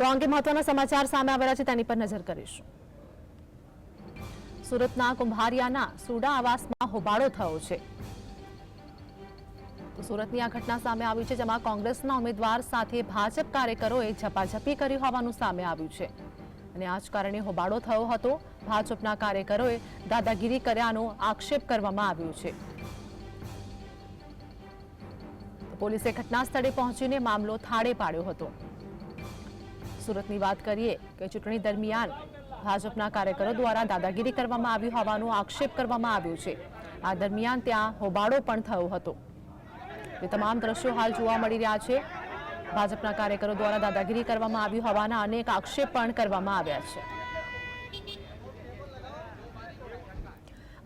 તો અંગે મહત્વના સમાચાર સામે આવેલા છે, તેની પર નજર કરીશું. સુરતના કુંભારિયાના સુડા આવાસમાં હોબાળો થયો છે. સુરતની આ ઘટના સામે આવી છે, જેમાં કોંગ્રેસના ઉમેદવાર સાથે ભાજપ કાર્યકરોએ ઝપાઝપી કરી હોવાનું સામે આવ્યું છે. અને આ જ કારણે હોબાળો થયો હતો. ભાજપના કાર્યકરોએ દાદાગીરી કર્યાનો આક્ષેપ કરવામાં આવ્યો છે. પોલીસે ઘટના સ્થળે પહોંચીને મામલો થાળે પાડ્યો હતો. સુરતની વાત કરીએ કે ચૂંટણી દરમિયાન ભાજપના કાર્યકરો દ્વારા દાદાગીરી કરવામાં આવી હોવાનો આક્ષેપ કરવામાં આવ્યો છે. આ દરમિયાન ત્યાં હોબાળો પણ થયો હતો. એ તમામ દ્રશ્યો હાલ જોવા મળી રહ્યા છે. ભાજપના કાર્યકરો દ્વારા દાદાગીરી કરવામાં આવી હોવાના અનેક આક્ષેપ પણ કરવામાં આવ્યા છે.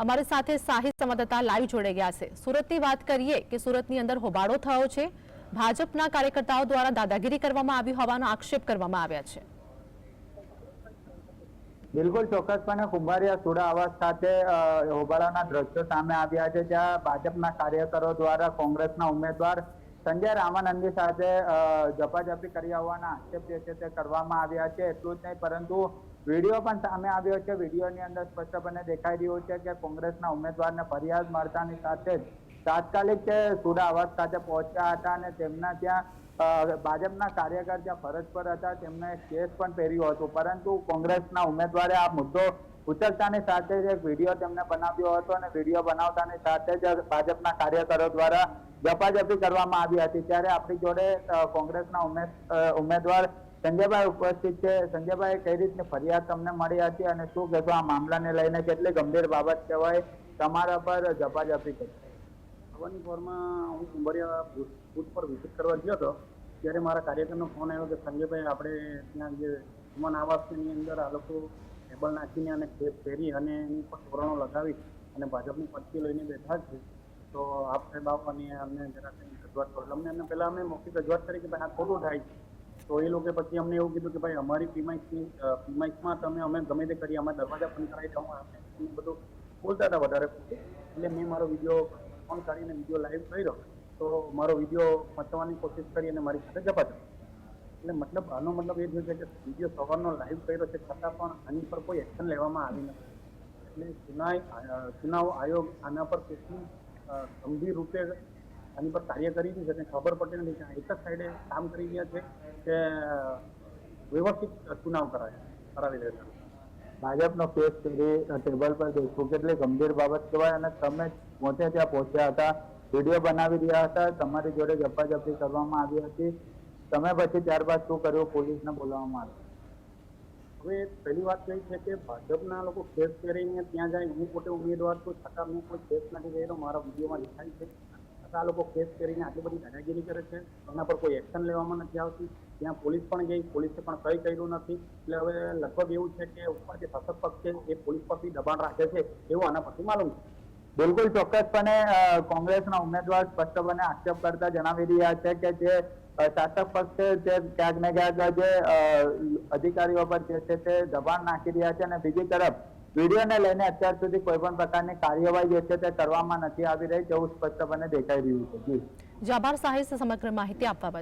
અમારી સાથે સાહિત્ય સંવાદદાતા લાઈવ જોડાઈ ગયા છે. સુરતની વાત કરીએ કે સુરતની અંદર હોબાળો થયો છે. ભાજપના કાર્યકર્તાઓ દ્વારા દાદાગીરી કરવામાં આવી હોવાનો આક્ષેપ કરવામાં આવ્યા છે. બિલકુલ ચોક્કસપણે કુંભારિયા સુડા આવાસ ખાતે હોબાળાના દ્રશ્યો સામે આવ્યા છે, જ્યાં ભાજપના કાર્યકરો દ્વારા કોંગ્રેસના ઉમેદવાર સંજય રામાનંદી સાથે ઝપાઝપી કરી હોવાના આક્ષેપ જે છે તે કરવામાં આવ્યા છે. એટલું જ નહીં, પરંતુ વીડિયો પણ સામે આવ્યો છે. વિડીયોની અંદર સ્પષ્ટપણે દેખાઈ રહ્યું છે કે કોંગ્રેસના ઉમેદવારને ફરિયાદ મળતાની સાથે જ તાત્કાલિક તે આવાસ ખાતે પહોંચ્યા હતા અને તેમના ત્યાં ભાજપના કાર્યકર જ્યાં ફરજ પર હતા તેમને કેસ પણ પહેર્યો હતો. પરંતુ કોંગ્રેસના ઉમેદવારે આ મુદ્દો ઉચકતાની સાથે જ એક વીડિયો તેમને બનાવ્યો હતો અને વીડિયો બનાવતાની સાથે જ ભાજપના કાર્યકરો દ્વારા જપાજપી કરવામાં આવી હતી. ત્યારે આપણી જોડે કોંગ્રેસના ઉમેદવાર સંજયભાઈ ઉપસ્થિત છે. સંજયભાઈ કઈ રીતની ફરિયાદ તમને મળી હતી અને શું કહેશો આ મામલાને લઈને? કેટલી ગંભીર બાબત કહેવાય? તમારા પર જપાજપી કરી. ભવાની ફોરમાં હું કુંભરિયા બુથ પર વિઝિટ કરવા ગયો હતો, ત્યારે મારા કાર્યકરનો ફોન આવ્યો કે, સંજયભાઈ, આપણે ત્યાં જે સુમન આવાસની અંદર આ લોકો ટેબલ નાખીને અને પહેરી અને એની પર ધોરણો લગાવી અને ભાજપની પટ્ટી લઈને બેઠા છે. તો આપ સાહેબ આવો અને અમને જરા કંઈ રજૂઆત કરો. અમને એમને પહેલાં અમે મૌખિક રજૂઆત કરી કે, ભાઈ, આ ખોટું થાય છે. તો એ લોકો પછી અમને એવું કીધું કે, ભાઈ, અમારી પીમાઇસની પીમાઇસમાં તમે, અમે ગમે તે કરીએ અમે દરવાજા બંધ કરાવી દઉં બધું બોલતા હતા વધારે એટલે મેં મારો વીડિયો ફોન કરીને વીડિયો લાઈવ કર્યો, તો મારો વીડિયો મચવાની કોશિશ કરી અને મારી સાથે ઝપાઝપ એટલે મતલબ આનો મતલબ એ થયો છે કે વીડિયો સવારનો લાઈવ કર્યો છે, છતાં પણ આની પર કોઈ એક્શન લેવામાં આવી નથી. એટલે ચુનાવ ચુનાવ આયોગ આના પર કેટલી ગંભીર રૂપે આની પર કાર્ય કરી રહ્યું છે તેને ખબર પડતી નથી. કે એક જ સાઈડે કામ કરી રહ્યા છે કે વ્યવસ્થિત ચુનાવ કરાય, કરાવી રહ્યા છે. ભાજપનો કેસ ટેબલ પર દેખવું? કેટલી ગંભીર બાબત કહેવાય અને તમે પોતે ત્યાં પહોંચ્યા હતા. વીડિયો બનાવી રહ્યા હતા. તમારી જોડે ઝપાઝપી કરવામાં આવી હતી. તમે પછી ત્યારબાદ શું કર્યું? પોલીસને બોલાવવામાં આવ્યું. હવે પહેલી વાત એ છે કે ભાજપના લોકો કેસ કરીને ત્યાં જાય, હું પોતે ઉમેદવાર છું, છતાં મેં કોઈ કેસ નથી કર્યો, મારા વિડીયોમાં દેખાય છે. આ લોકો કેસ કરીને આટલી બધી દાદાગીરી કરે છે. એના પર કોઈ એક્શન લેવામાં નથી આવતી. ત્યાં પોલીસ પણ ગઈ, પોલીસે પણ કંઈ કર્યું નથી. એટલે હવે લગભગ એવું છે કે ઉપર જે શાસક પક્ષ છે એ પોલીસ પરથી દબાણ રાખે છે, એવું આના પરથી માલુમ છે. બિલકુલ ચોક્કસપણે કોંગ્રેસના ઉમેદવાર સ્પષ્ટપણે આક્ષેપ કરતા જણાવી રહ્યા છે કે જે શાસક પક્ષ જે ક્યાંક ને ક્યાંક જે અધિકારીઓ પર જે છે તે દબાણ નાખી રહ્યા છે અને બીજી તરફ વિડીયોને લઈને અત્યાર સુધી કોઈ પણ પ્રકારની કાર્યવાહી જે છે તે કરવામાં નથી આવી રહી તેવું સ્પષ્ટપણે દેખાઈ રહ્યું છે. જી. જે. આભાર સાહિત્ય સમગ્ર માહિતી આપવા